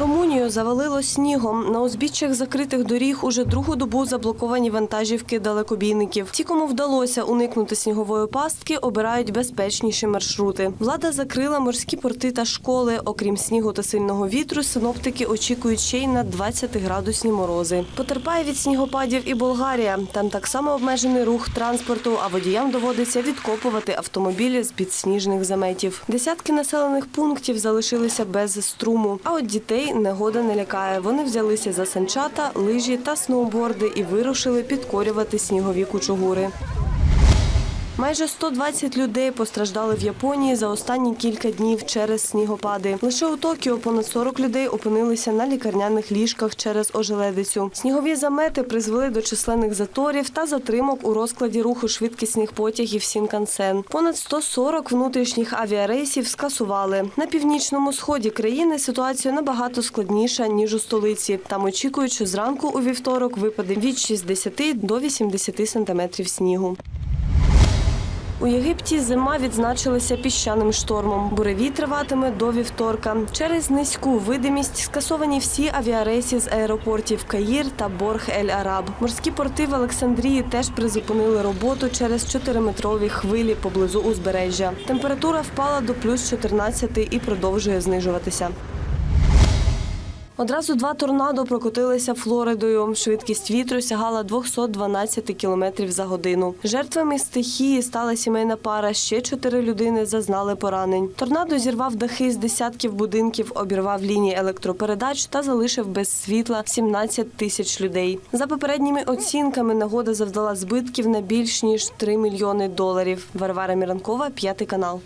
Румунію завалило снігом. На узбіччях закритих доріг уже другу добу заблоковані вантажівки далекобійників. Ті, кому вдалося уникнути снігової пастки, обирають безпечніші маршрути. Влада закрила морські порти та школи. Окрім снігу та сильного вітру, синоптики очікують ще й на 20-градусні морози. Потерпає від снігопадів і Болгарія. Там так само обмежений рух транспорту, а водіям доводиться відкопувати автомобілі з під сніжних заметів. Десятки населених пунктів залишилися без струму. А от дітей негода не лякає. Вони взялися за санчата, лижі та сноуборди і вирушили підкорювати снігові кучугури. Майже 120 людей постраждали в Японії за останні кілька днів через снігопади. Лише у Токіо понад 40 людей опинилися на лікарняних ліжках через ожеледицю. Снігові замети призвели до численних заторів та затримок у розкладі руху швидкісних потягів Сінкансен. Понад 140 внутрішніх авіарейсів скасували. На північному сході країни ситуація набагато складніша ніж у столиці. Там очікують, що зранку у вівторок випаде від 60 до 80 сантиметрів снігу. У Єгипті зима відзначилася піщаним штормом. Буревій триватиме до вівторка. Через низьку видимість скасовані всі авіарейси з аеропортів Каїр та Борг-Ель-Араб. Морські порти в Олександрії теж призупинили роботу через 4-метрові хвилі поблизу узбережжя. Температура впала до плюс 14 і продовжує знижуватися. Одразу два торнадо прокотилися Флоридою. Швидкість вітру сягала 212 км за годину. Жертвами стихії стала сімейна пара. Ще чотири людини зазнали поранень. Торнадо зірвав дахи з десятків будинків, обірвав лінії електропередач та залишив без світла 17 тисяч людей. За попередніми оцінками нагода завдала збитків на більш ніж 3 мільйони доларів. Варвара Міранкова, п'ятий канал.